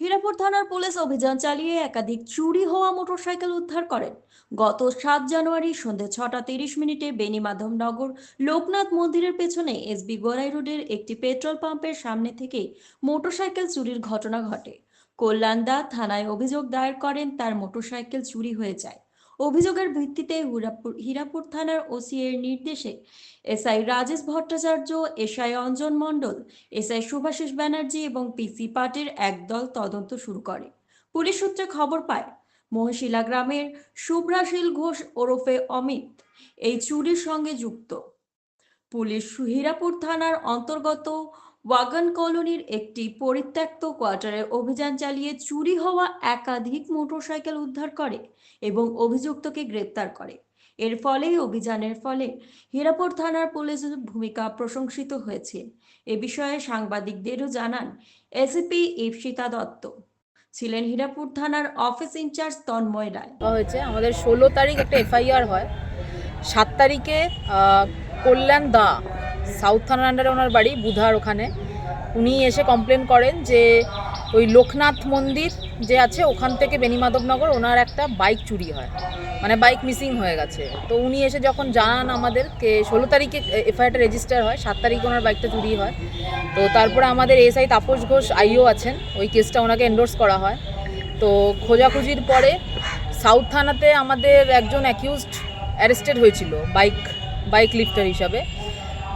হীরাপুর থানার পুলিশ অভিযান চালিয়ে একাধিক চুরি হওয়া মোটরসাইকেল উদ্ধার করেন গত সাত জানুয়ারি সন্ধ্যে ছটা তিরিশ মিনিটে বেনিমাধবনগর লোকনাথ মন্দিরের পেছনে এসবি গোড়াই রোডের একটি পেট্রোল পাম্পের সামনে থেকে মোটরসাইকেল চুরির ঘটনা ঘটে। কল্যাণদা থানায় অভিযোগ দায়ের করেন, তার মোটরসাইকেল চুরি হয়ে যায়। অভিযোগের ভিত্তিতে হীরাপুর থানার ওসি এর নির্দেশে SI Rajesh Bhattacharya, SI Anjan Mondal, SI Shubhashish Banerjee এবং পিসি পাটের একদল তদন্ত শুরু করে। পুলিশ সূত্রে খবর পায়, মহিশিলা গ্রামের শুভ্রাশীল ঘোষ ওরফে অমিত এই চুরির সঙ্গে যুক্ত। পুলিশ হীরাপুর থানার অন্তর্গত ওয়াগন কলোনির একটি পরিত্যক্ত কোয়ার্টারে অভিযান চালিয়ে চুরি হওয়া একাধিক মোটরসাইকেল উদ্ধার করে এবং অভিযুক্তকে গ্রেপ্তার করে। এর ফলেই অভিযানের ফলে হীরাপুর থানার পুলিশের ভূমিকা প্রশংসিত হয়েছে। এ বিষয়ে সাংবাদিকদেরও জানান এসিপি ইপসিতা দত্ত। ছিলেন হীরাপুর থানার অফিস ইনচার্জ তন্ময় রায়। হয়েছে, আমাদের ষোলো তারিখ একটা এফআইআর হয়। সাত তারিখে কল্যাণ দা সাউথ থানার আন্ডারে ওনার বাড়ি, বুধার ওখানে। উনি এসে কমপ্লেন করেন যে ওই লোকনাথ মন্দির যে আছে, ওখান থেকে বেনিমাধবনগর ওনার একটা বাইক চুরি হয়। মানে বাইক মিসিং হয়ে গেছে। তো উনি এসে যখন জানান আমাদেরকে, ষোলো তারিখে এফআইআরটা রেজিস্টার হয়, সাত তারিখে ওনার বাইকটা চুরি হয়। তো তারপরে আমাদের এসআই তাপস ঘোষ আইও আছেন, ওই কেসটা ওনাকে এন্ডোর্স করা হয়। তো খোঁজাখুঁজির পরে সাউথ থানাতে আমাদের একজন অ্যাকিউজড অ্যারেস্টেড হয়েছিল বাইক বাইক লিফটার হিসাবে।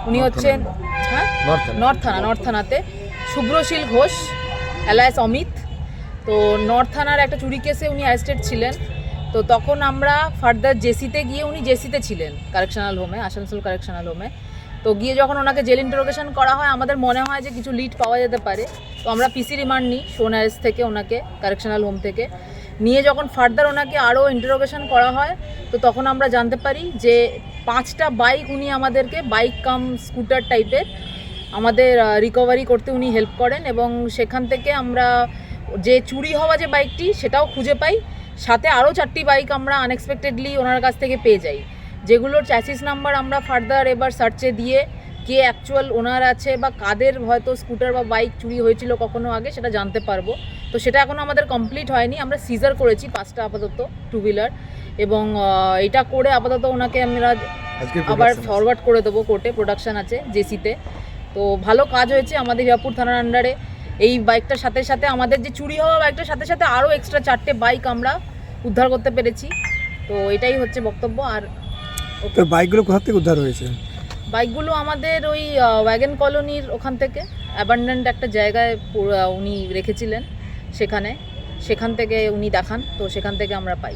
উনি হচ্ছেন হ্যাঁ? নর্থ থানা। নর্থ থানা নর্থ থানাতে। শুভ্রশীল ঘোষ অ্যালায়েস অমিত। তো নর্থ থানার একটা চুরি কেসে উনি অ্যারেস্টেড ছিলেন। তো তখন আমরা ফার্দার জেসিতে গিয়ে উনি জেসিতে ছিলেন কারেকশনাল হোমে আসানসোল কারেকশনাল হোমে তো গিয়ে যখন ওনাকে জেল ইন্টারোগেশন করা হয়, আমাদের মনে হয় যে কিছু লিড পাওয়া যেতে পারে। তো আমরা পিসি রিমান্ড নিই সোন অ্যারেস্ট থেকে ওনাকে কারেকশনাল হোম থেকে। নিয়ে যখন ফার্দার ওনাকে আরও ইন্টারোগেশন করা হয়, তো তখন আমরা জানতে পারি যে পাঁচটা বাইক উনি আমাদেরকে বাইক কাম স্কুটার টাইপের আমাদের রিকভারি করতে উনি হেল্প করেন এবং সেখান থেকে আমরা যে চুরি হওয়া যে বাইকটি সেটাও খুঁজে পাই। সাথে আরও চারটি বাইক আমরা আনএক্সপেক্টেডলি ওনার কাছ থেকে পেয়ে যাই। যেগুলোর চ্যাসিস নাম্বার আমরা ফার্দার এবার সার্চে দিয়ে কে অ্যাকচুয়াল ওনার আছে বা কাদের হয়তো স্কুটার বা বাইক চুরি হয়েছিল কখনো আগে সেটা জানতে পারব। তো সেটা এখনও আমাদের কমপ্লিট হয়নি। আমরা সিজার করেছি পাঁচটা আপাতত টু হুইলার এবং এটা করে আপাতত ওনাকে আমরা আবার ফরওয়ার্ড করে দেবো কোর্টে প্রোডাকশন আছে জেসিতে তো ভালো কাজ হয়েছে আমাদের হিরাপুর থানার আন্ডারে এই বাইকটার সাথে সাথে আমাদের যে চুরি হওয়া বাইকটার সাথে সাথে আরও এক্সট্রা চারটে বাইক আমরা উদ্ধার করতে পেরেছি। তো এটাই হচ্ছে বক্তব্য। আর তো বাইকগুলো কোথা থেকে উদ্ধার হয়েছে? বাইকগুলো আমাদের ওই ওয়াগন কলোনির ওখান থেকে। অ্যাবান্ডেন্ট একটা জায়গায় উনি রেখেছিলেন সেখানে। সেখান থেকে উনি দেখান, তো সেখান থেকে আমরা পাই।